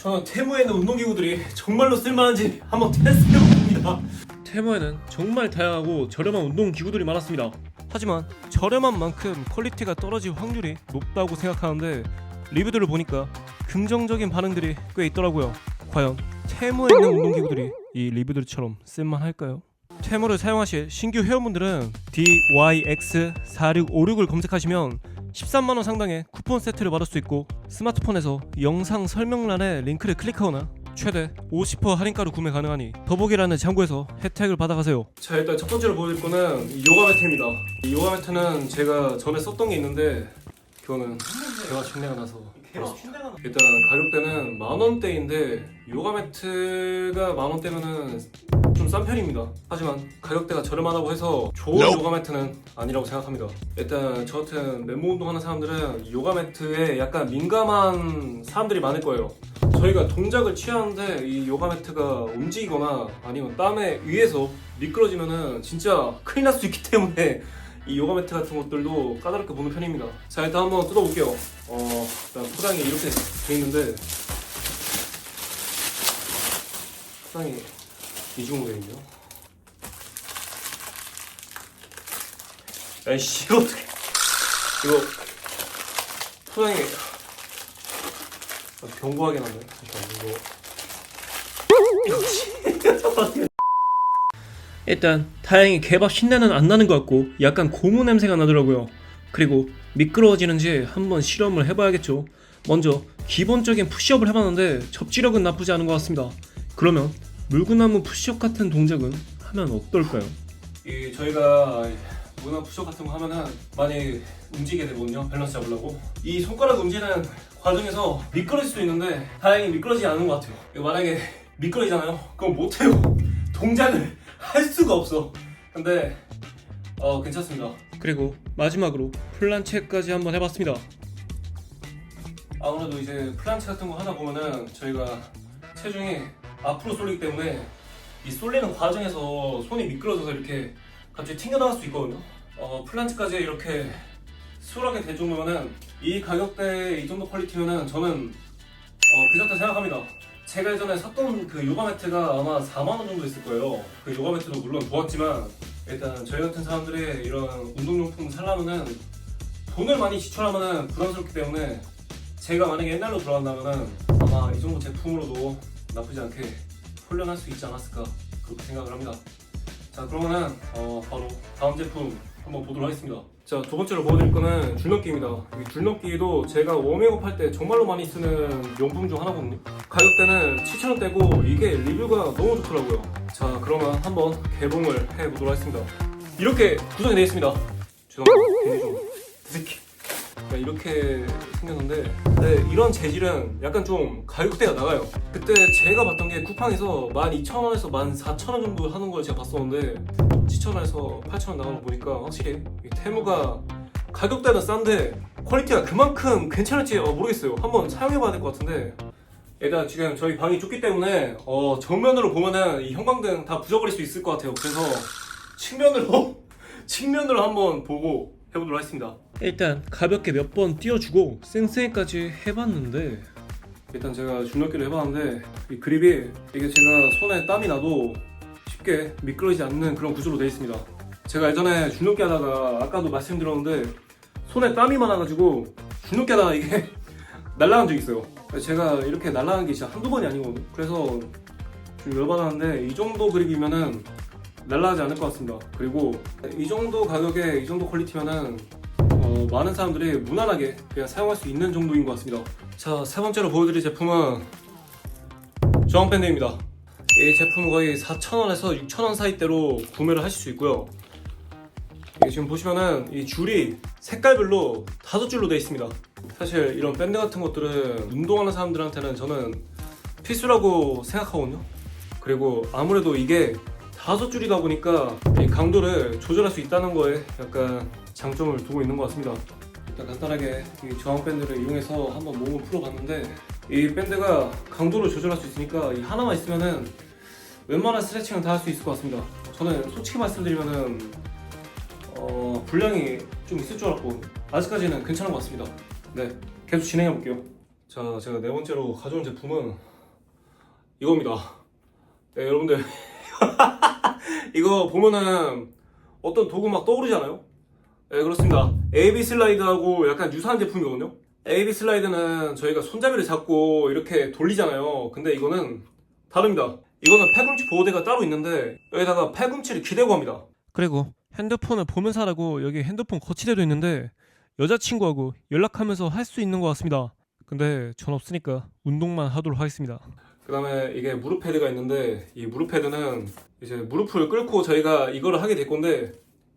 저는 테무에 있는 운동기구들이 정말로 쓸만한지 한번 테스트해봅니다. 테무에는 정말 다양하고 저렴한 운동기구들이 많았습니다. 하지만 저렴한 만큼 퀄리티가 떨어질 확률이 높다고 생각하는데 리뷰들을 보니까 긍정적인 반응들이 꽤 있더라고요. 과연 테무에 있는 운동기구들이 이 리뷰들처럼 쓸만할까요? 테무를 사용하실 신규 회원분들은 DYX4656을 검색하시면 13만원 상당의 쿠폰 세트를 받을 수 있고 스마트폰에서 영상 설명란에 링크를 클릭하거나 최대 50% 할인가로 구매 가능하니 더보기란을 참고해서 혜택을 받아가세요. 자 일단 첫 번째로 보여드릴 거는 이 요가 매트입니다. 이 요가 매트는 제가 전에 썼던 게 있는데 그거는 제가 침대가 나서. 일단 가격대는 만 원대인데 요가 매트가 만 원대면은 좀 싼 편입니다. 하지만 가격대가 저렴하다고 해서 좋은 요가 매트는 아니라고 생각합니다. 일단 저 같은 맨몸 운동하는 사람들은 이 요가 매트에 약간 민감한 사람들이 많을 거예요. 저희가 동작을 취하는데 이 요가 매트가 움직이거나 아니면 땀에 의해서 미끄러지면은 진짜 큰일 날 수 있기 때문에 이 요가 매트 같은 것들도 까다롭게 보는 편입니다. 자 일단 한번 뜯어볼게요. 어 일단 포장이 이렇게 돼 있는데 포장이 거 있네요. 아이씨 이거 어떻게 이거 아, 견고하게 나네. 잠시만 이거 일단 다행히 개밥 신내는 안 나는 것 같고 약간 고무 냄새가 나더라고요. 그리고 미끄러워지는지 한번 실험을 해봐야겠죠. 먼저 기본적인 푸시업을 해봤는데 접지력은 나쁘지 않은 것 같습니다. 그러면 물구나무 푸시업 같은 동작은 하면 어떨까요? 이 저희가 물구나무 푸시업 같은 거 하면은 많이 움직이게 되거든요. 밸런스 잡으려고. 이 손가락 움직이는 과정에서 미끄러질 수도 있는데 다행히 미끄러지지 않은 것 같아요. 만약에 미끄러지잖아요. 그럼 못해요. 동작을 할 수가 없어. 근데 어 괜찮습니다. 그리고 마지막으로 플란체까지 한번 해봤습니다. 아무래도 이제 플란체 같은 거 하다 보면은 저희가 체중이 앞으로 쏠리기 때문에 이 쏠리는 과정에서 손이 미끄러져서 이렇게 갑자기 튕겨나갈 수 있거든요. 어 플란체까지 이렇게 수월하게 될 정도면은 이 가격대 이 정도 퀄리티면은 저는 어 괜찮다 생각합니다. 제가 예전에 샀던 그 요가 매트가 아마 4만 원 정도 있을 거예요. 그 요가 매트도 물론 좋았지만 일단 저희 같은 사람들이 이런 운동용품 살려면은 돈을 많이 지출하면은 부담스럽기 때문에 제가 만약에 옛날로 돌아간다면은 아마 이 정도 제품으로도 나쁘지 않게 훈련할 수 있지 않았을까 그렇게 생각을 합니다. 자 그러면은 어, 바로 다음 제품 한번 보도록 하겠습니다. 자 두 번째로 보여드릴 거는 줄넘기입니다. 이 줄넘기도 제가 웜웨업 할 때 정말로 많이 쓰는 용품 중 하나거든요. 가격대는 7,000원대고 이게 리뷰가 너무 좋더라고요. 자 그러면 한번 개봉을 해보도록 하겠습니다. 이렇게 구성이 되어 있습니다. 죄송합니다. 괜히 좀 드새끼. 네, 이렇게 생겼는데 네, 이런 재질은 약간 좀 가격대가 나가요. 그때 제가 봤던 게 쿠팡에서 12,000원에서 14,000원 정도 하는 걸 제가 봤었는데 7,000원에서 8,000원 나가는 거 보니까 확실히 이 테무가 가격대는 싼데 퀄리티가 그만큼 괜찮을지 어, 모르겠어요. 한번 사용해봐야 될 것 같은데 일단 지금 저희 방이 좁기 때문에 어, 정면으로 보면은 이 형광등 다 부져버릴 수 있을 것 같아요. 그래서 측면으로 측면으로 한번 보고 해보도록 하겠습니다. 일단 가볍게 몇 번 띄워주고 쌩쌩이까지 해봤는데 일단 제가 줄넘기를 해봤는데 이 그립이 이게 제가 손에 땀이 나도 쉽게 미끄러지지 않는 그런 구조로 되어 있습니다. 제가 예전에 줄넘기 하다가 아까도 말씀드렸는데 손에 땀이 많아가지고 줄넘기 하다가 이게 날라간 적이 있어요. 제가 이렇게 날라간 게 진짜 한두 번이 아니거든요. 그래서 좀 열받았는데 이 정도 그립이면은 날라가지 않을 것 같습니다. 그리고 이 정도 가격에 이 정도 퀄리티면은 어, 많은 사람들이 무난하게 그냥 사용할 수 있는 정도인 것 같습니다. 자, 세 번째로 보여드릴 제품은 저항밴드입니다. 이 제품은 거의 4,000원에서 6,000원 사이대로 구매를 하실 수 있고요. 지금 보시면은 이 줄이 색깔별로 다섯 줄로 되어 있습니다. 사실 이런 밴드 같은 것들은 운동하는 사람들한테는 저는 필수라고 생각하거든요. 그리고 아무래도 이게 다섯 줄이다 보니까 이 강도를 조절할 수 있다는 거에 약간 장점을 두고 있는 것 같습니다. 일단 간단하게 이 저항 밴드를 이용해서 한번 몸을 풀어봤는데 이 밴드가 강도를 조절할 수 있으니까 이 하나만 있으면은 웬만한 스트레칭은 다 할 수 있을 것 같습니다. 저는 솔직히 말씀드리면은 어, 분량이 좀 있을 줄 알았고 아직까지는 괜찮은 것 같습니다. 네, 계속 진행해 볼게요. 자, 제가 네 번째로 가져온 제품은 이겁니다. 네, 여러분들 이거 보면은 어떤 도구 막 떠오르잖아요. 네, 그렇습니다. AB 슬라이드하고 약간 유사한 제품이거든요. AB 슬라이드는 저희가 손잡이를 잡고 이렇게 돌리잖아요. 근데 이거는 다릅니다. 이거는 팔꿈치 보호대가 따로 있는데 여기다가 팔꿈치를 기대고 합니다. 그리고 핸드폰을 보면서 하라고 여기 핸드폰 거치대도 있는데 여자친구하고 연락하면서 할 수 있는 것 같습니다. 근데 전 없으니까 운동만 하도록 하겠습니다. 그 다음에 이게 무릎 패드가 있는데 이 무릎 패드는 이제 무릎을 꿇고 저희가 이거를 하게 될 건데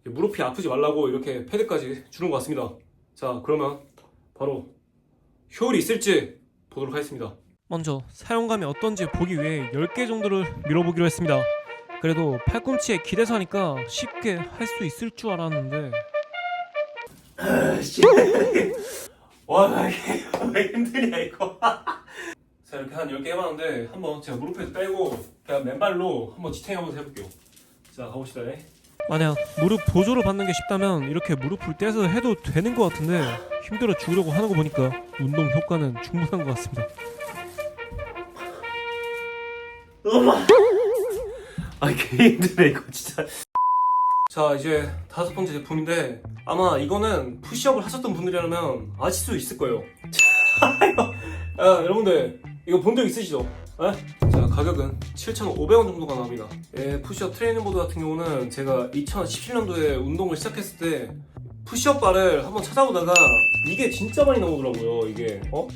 무릎이 아프지 말라고 이렇게 패드까지 주는 것 같습니다. 자 그러면 바로 효율이 있을지 보도록 하겠습니다. 먼저 사용감이 어떤지 보기 위해 10개 정도를 밀어보기로 했습니다. 그래도 팔꿈치에 기대서 하니까 쉽게 할 수 있을 줄 알았는데 와 이게 왜 힘드냐 이거 자 이렇게 한 10개 해봤는데 한번 제가 무릎에서 빼고 그냥 맨발로 한번 지탱 한번 해볼게요. 자 가봅시다. 만약 무릎 보조를 받는 게 쉽다면 이렇게 무릎을 떼서 해도 되는 것 같은데 힘들어 죽으려고 하는 거 보니까 운동 효과는 충분한 것 같습니다. 아개 힘드네 이거 진짜. 자 이제 다섯 번째 제품인데 아마 이거는 푸시업을 하셨던 분들이라면 아실 수 있을 거예요. 아, 여러분들 이거 본 적 있으시죠? 에? 자 가격은 7,500원 정도가 나옵니다 예, 푸시업 트레이닝 보드 같은 경우는 제가 2017년도에 운동을 시작했을 때 푸시업 바를 한번 찾아보다가 이게 진짜 많이 나오더라고요 이게 어?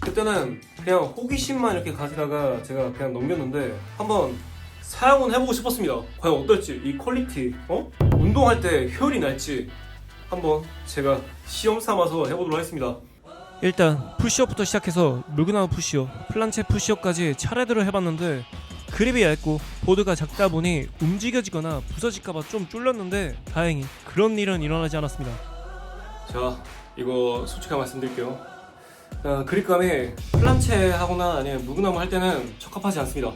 그때는 그냥 호기심만 이렇게 가지다가 제가 그냥 넘겼는데 한번 사용은 해보고 싶었습니다. 과연 어떨지 이 퀄리티, 어? 운동할 때 효율이 날지 한번 제가 시험 삼아서 해보도록 하겠습니다. 일단 푸시업부터 시작해서 물구나무 푸시업, 플란체 푸시업까지 차례대로 해봤는데 그립이 얇고 보드가 작다 보니 움직여지거나 부서질까봐 좀 쫄렸는데 다행히 그런 일은 일어나지 않았습니다. 자, 이거 솔직하게 말씀드릴게요. 어, 그립감이 플란체 하거나 아니면 무구나무 할 때는 적합하지 않습니다.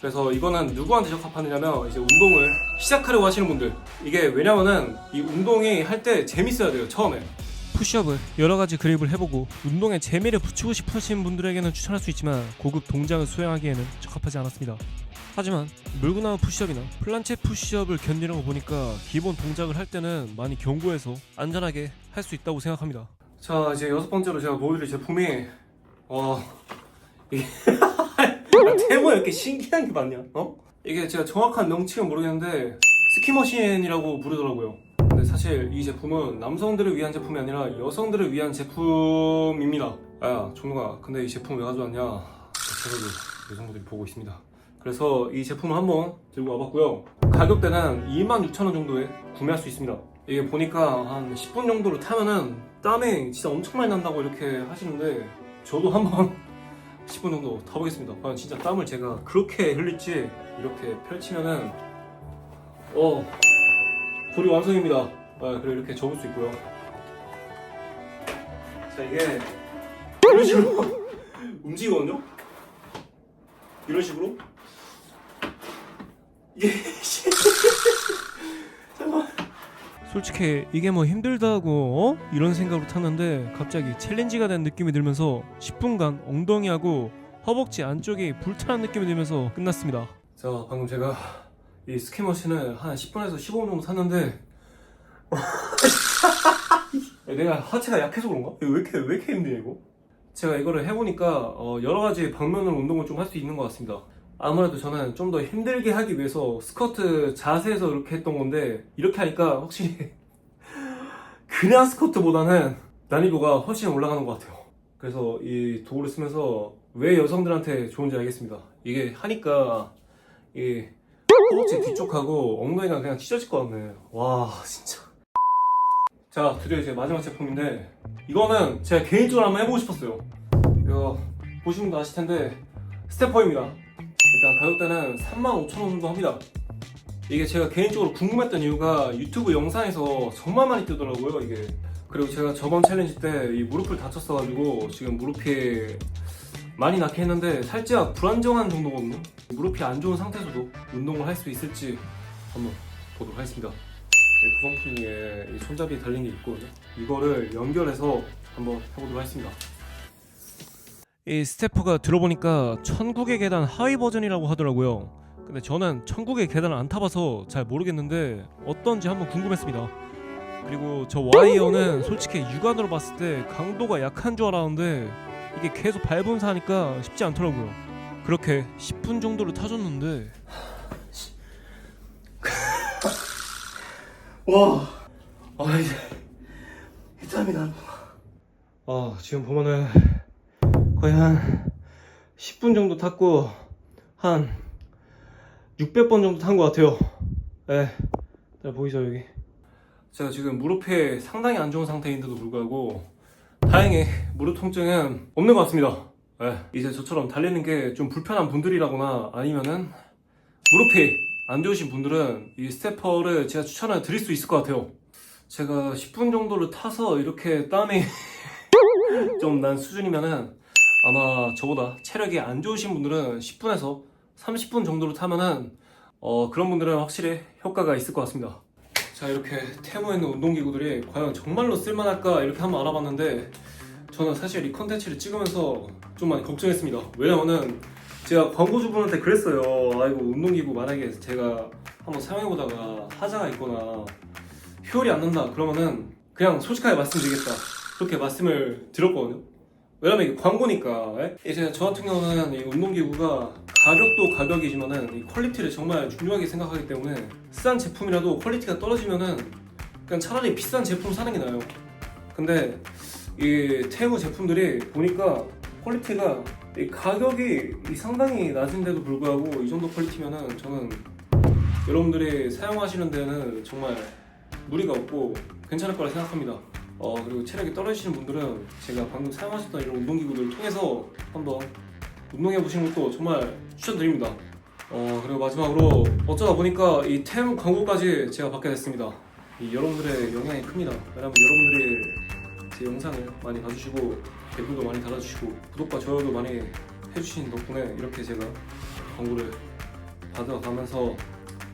그래서 이거는 누구한테 적합하느냐면 이제 운동을 시작하려고 하시는 분들 이게 왜냐면은 이 운동이 할 때 재밌어야 돼요 처음에 푸시업을 여러 가지 그립을 해보고 운동에 재미를 붙이고 싶으신 분들에게는 추천할 수 있지만 고급 동작을 수행하기에는 적합하지 않았습니다. 하지만 물구나무 푸시업이나 플란체 푸시업을 견디는 거 보니까 기본 동작을 할 때는 많이 견고해서 안전하게 할 수 있다고 생각합니다. 자 이제 여섯 번째로 제가 보여드릴 제품이 와 이게 테마 이렇게 신기한 게 많냐? 어? 이게 제가 정확한 명칭은 모르겠는데 스키머신이라고 부르더라고요. 사실 이 제품은 남성들을 위한 제품이 아니라 여성들을 위한 제품입니다. 아, 종로가 근데 이 제품 왜 가져왔냐? 제가도 여성분들이 보고 있습니다. 그래서 이 제품을 한번 들고 와봤고요. 가격대는 26,000원 정도에 구매할 수 있습니다. 이게 보니까 한 10분 정도로 타면은 땀이 진짜 엄청 많이 난다고 이렇게 하시는데 저도 한번 10분 정도 타보겠습니다. 과연 진짜 땀을 제가 그렇게 흘릴지 이렇게 펼치면은 어 조리 완성입니다. 아, 그리고 이렇게 접을 수 있고요. 자 이게 이런 식으로 움직이거든요. 이런 식으로 이게 잠깐. 솔직히 이게 뭐 힘들다고 어? 이런 생각으로 탔는데 갑자기 챌린지가 된 느낌이 들면서 10분간 엉덩이하고 허벅지 안쪽이 불타는 느낌이 들면서 끝났습니다. 자 방금 제가 이 스키머신을 한 10분에서 15분 정도 탔는데 내가 하체가 약해서 그런가? 왜 이렇게 왜 이렇게 힘드냐 이거? 제가 이거를 해보니까 어, 여러 가지 방면으로 운동을 좀 할 수 있는 것 같습니다. 아무래도 저는 좀 더 힘들게 하기 위해서 스쿼트 자세에서 이렇게 했던 건데 이렇게 하니까 확실히 그냥 스쿼트보다는 난이도가 훨씬 올라가는 것 같아요. 그래서 이 도구를 쓰면서 왜 여성들한테 좋은지 알겠습니다. 이게 하니까 이 허벅지 뒤쪽하고 엉덩이가 그냥 찢어질 것 같네. 와 진짜. 자 드디어 이제 마지막 제품인데 이거는 제가 개인적으로 한번 해보고 싶었어요. 이거 보시면 다 아실 텐데 스태퍼입니다. 일단 가격대는 35,000원 정도 합니다. 이게 제가 개인적으로 궁금했던 이유가 유튜브 영상에서 정말 많이 뜨더라고요, 이게. 그리고 제가 저번 챌린지 때 이 무릎을 다쳤어가지고 지금 무릎이 많이 낫게 했는데 살짝 불안정한 정도거든요. 무릎이 안 좋은 상태에서도 운동을 할 수 있을지 한번 보도록 하겠습니다. 구성품 중에 이 손잡이 달린 게 있거든요. 이거를 연결해서 한번 해보도록 하겠습니다. 이 스태퍼가 들어보니까 천국의 계단 하위 버전이라고 하더라고요. 근데 저는 천국의 계단을 안 타봐서 잘 모르겠는데 어떤지 한번 궁금했습니다. 그리고 저 와이어는 솔직히 육안으로 봤을 때 강도가 약한 줄 알았는데 이게 계속 밟으면서 하니까 쉽지 않더라고요. 그렇게 10분 정도를 타줬는데 와, 아 이제 이 땀이 나. 아 지금 보면은 거의 한 10분 정도 탔고 한 600번 정도 탄 것 같아요. 네, 잘 보이죠 여기. 제가 지금 무릎에 상당히 안 좋은 상태인데도 불구하고 다행히 무릎 통증은 없는 것 같습니다. 네, 이제 저처럼 달리는 게 좀 불편한 분들이라거나 아니면은 무릎이 안 좋으신 분들은 이 스태퍼를 제가 추천을 드릴 수 있을 것 같아요. 제가 10분 정도를 타서 이렇게 땀이 좀 난 수준이면은 아마 저보다 체력이 안 좋으신 분들은 10분에서 30분 정도로 타면은 어, 그런 분들은 확실히 효과가 있을 것 같습니다. 자 이렇게 테무에 있는 운동기구들이 과연 정말로 쓸만할까 이렇게 한번 알아봤는데 저는 사실 이 컨텐츠를 찍으면서 좀 많이 걱정했습니다. 왜냐면은 제가 광고주분한테 그랬어요. 아이고 운동기구 만약에 제가 한번 사용해보다가 하자가 있거나 효율이 안 난다 그러면은 그냥 솔직하게 말씀드리겠다 그렇게 말씀을 드렸거든요 왜냐면 이게 광고니까 예? 이제 저 같은 경우는 이 운동기구가 가격도 가격이지만은 이 퀄리티를 정말 중요하게 생각하기 때문에 싼 제품이라도 퀄리티가 떨어지면은 그냥 차라리 비싼 제품 사는 게 나아요 근데 이 테무 제품들이 보니까 퀄리티가 이 가격이 이 상당히 낮은데도 불구하고 이 정도 퀄리티면은 저는 여러분들이 사용하시는 데는 정말 무리가 없고 괜찮을 거라 생각합니다. 어 그리고 체력이 떨어지시는 분들은 제가 방금 사용하셨던 이런 운동기구들을 통해서 한번 운동해 보시는 것도 정말 추천드립니다. 어 그리고 마지막으로 어쩌다 보니까 이 템 광고까지 제가 받게 됐습니다. 이 여러분들의 영향이 큽니다. 왜냐면 여러분들이 제 영상을 많이 봐주시고 댓글도 많이 달아주시고 구독과 좋아요도 많이 해주신 덕분에 이렇게 제가 광고를 받아가면서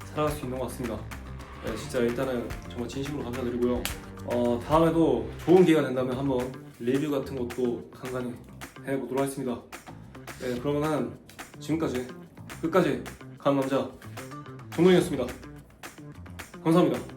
살아갈 수 있는 것 같습니다. 네, 진짜 일단은 정말 진심으로 감사드리고요. 어, 다음에도 좋은 기회가 된다면 한번 리뷰 같은 것도 간간히 해보도록 하겠습니다. 네, 그러면은 지금까지 끝까지 간 남자 정동이었습니다. 감사합니다.